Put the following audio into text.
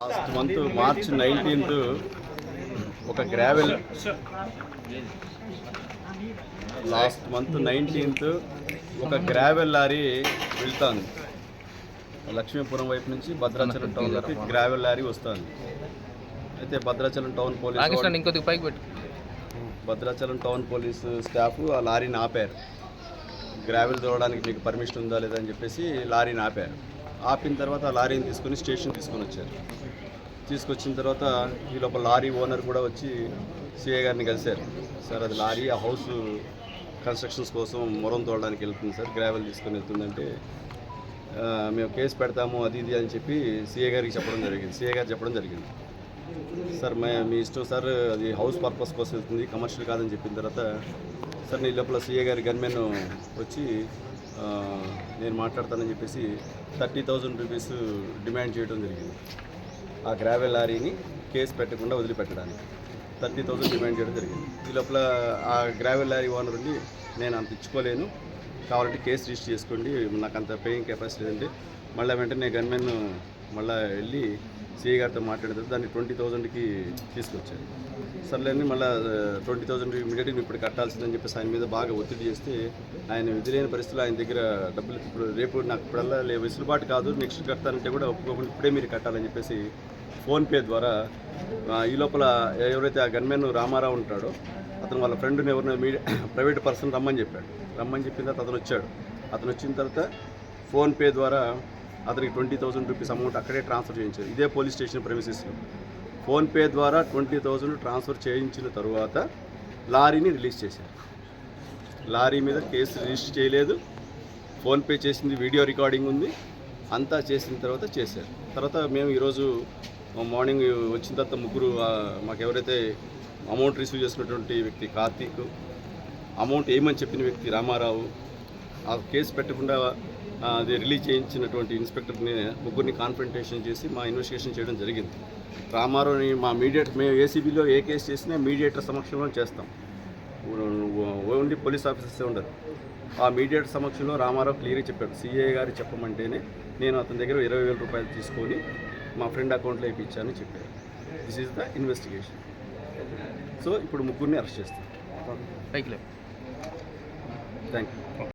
Last month March nineteenth ఒక gravel last month nineteenth ఒక gravel lorry వెళ్తాను లక్ష్మీపురం వైపు నుంచి భద్రాచలం టౌన్లోకి గ్రావెల్ లారీ వస్తుంది. అయితే భద్రాచలం టౌన్ పోలీస్ పైకి పెట్టు. భద్రాచలం టౌన్ పోలీస్ స్టాఫ్ ఆ లారీని ఆపారు. గ్రావెల్ తోవడానికి మీకు పర్మిషన్ ఉందా లేదా అని చెప్పేసి లారీని ఆపారు. ఆపిన తర్వాత లారీని తీసుకొని స్టేషన్ తీసుకొని వచ్చారు. తీసుకొచ్చిన తర్వాత ఈ లోపల లారీ ఓనర్ కూడా వచ్చి సిఏ గారిని కలిశారు. సార్ అది లారీ ఆ హౌస్ కన్స్ట్రక్షన్స్ కోసం మొరం తోడడానికి వెళ్తుంది సార్ గ్రావెల్ తీసుకొని వెళ్తుందంటే మేము కేసు పెడతాము అది ఇది అని చెప్పి సిఏ గారికి చెప్పడం జరిగింది. సిఏ గారు చెప్పడం జరిగింది. సార్ మే మీ ఇష్టం సార్ అది హౌస్ పర్పస్ కోసం వెళ్తుంది కమర్షియల్ కాదని చెప్పిన తర్వాత సార్ నీ లోపల సిఏ గారి గన్మెన్ వచ్చి నేను మాట్లాడతానని చెప్పేసి థర్టీ థౌజండ్ రూపీస్ డిమాండ్ చేయడం జరిగింది. ఆ గ్రావెల్ లారీని కేసు పెట్టకుండా వదిలిపెట్టడానికి థర్టీ థౌజండ్ డిమాండ్ చేయడం జరిగింది. ఈ లోపల ఆ గ్రావెల్ లారీ ఓనర్ ఉండి నేను అంత ఇచ్చుకోలేను. కావాలంటే కేసు రిజిస్టర్ చేసుకోండి. నాకు అంత పేయింగ్ కెపాసిటీ లేదంటే మళ్ళీ వెంటనే గన్మెన్ మళ్ళీ వెళ్ళి సిఐ గారితో మాట్లాడిన దాన్ని ట్వంటీ థౌజండ్కి తీసుకొచ్చారు. సర్లేని మళ్ళీ ట్వంటీ థౌజండ్ ఇమీడియట్గా నువ్వు ఇప్పుడు కట్టాల్సిందని చెప్పేసి ఆయన మీద బాగా ఒత్తిడి చేస్తే ఆయన విధులేని పరిస్థితుల్లో ఆయన దగ్గర డబ్బులు ఇప్పుడు రేపు నాకు ఇప్పుడల్లా లే వెసులుబాటు కాదు నెక్స్ట్ కడతానంటే కూడా ఒప్పుకోకుండా ఇప్పుడే మీరు కట్టాలని చెప్పేసి ఫోన్పే ద్వారా ఈ లోపల ఎవరైతే ఆ గన్మెన్ రామారావు ఉంటాడో అతను వాళ్ళ ఫ్రెండ్ని ఎవరినో మీడియా ప్రైవేట్ పర్సన్ రమ్మని చెప్పాడు. రమ్మని చెప్పిన తర్వాత అతను వచ్చాడు. అతను వచ్చిన తర్వాత ఫోన్పే ద్వారా అతనికి ట్వంటీ థౌసండ్ రూపీస్ అమౌంట్ అక్కడే ట్రాన్స్ఫర్ చేయించారు. ఇదే పోలీస్ స్టేషన్ ప్రెమిసెస్లో ఫోన్పే ద్వారా ట్వంటీ థౌసండ్ ట్రాన్స్ఫర్ చేయించిన తరువాత లారీని రిలీజ్ చేశారు. లారీ మీద కేసు రిజిస్టర్ చేయలేదు. ఫోన్పే చేసింది వీడియో రికార్డింగ్ ఉంది. అంతా చేసిన తర్వాత చేశారు. తర్వాత మేము ఈరోజు మార్నింగ్ వచ్చిన తర్వాత ముగ్గురు మాకు ఎవరైతే అమౌంట్ రిసీవ్ చేసినటువంటి వ్యక్తి కార్తీక్ అమౌంట్ ఏమని చెప్పిన వ్యక్తి రామారావు ఆ కేసు పెట్టకుండా అది రిలీజ్ చేయించినటువంటి ఇన్స్పెక్టర్ని ముగ్గురిని కాన్ఫరంటేషన్ చేసి మా ఇన్వెస్టిగేషన్ చేయడం జరిగింది. రామారావుని మా మీడియేటర్ మేము ఏసీబీలో ఏ కేసు చేసినా మీడియేటర్ సమక్షంలో చేస్తాం. ఓన్లీ పోలీస్ ఆఫీసర్సే ఉండదు ఆ మీడియేటర్ సమక్షంలో రామారావు క్లియర్గా చెప్పాడు. సిఐ గారు చెప్పమంటేనే నేను అతని దగ్గర ఇరవై వేల రూపాయలు తీసుకొని మా ఫ్రెండ్ అకౌంట్లో ఇప్పించానని చెప్పారు. This is the investigation so ఇప్పుడు ముగ్గురిని అరెస్ట్ చేస్తాం. Thank you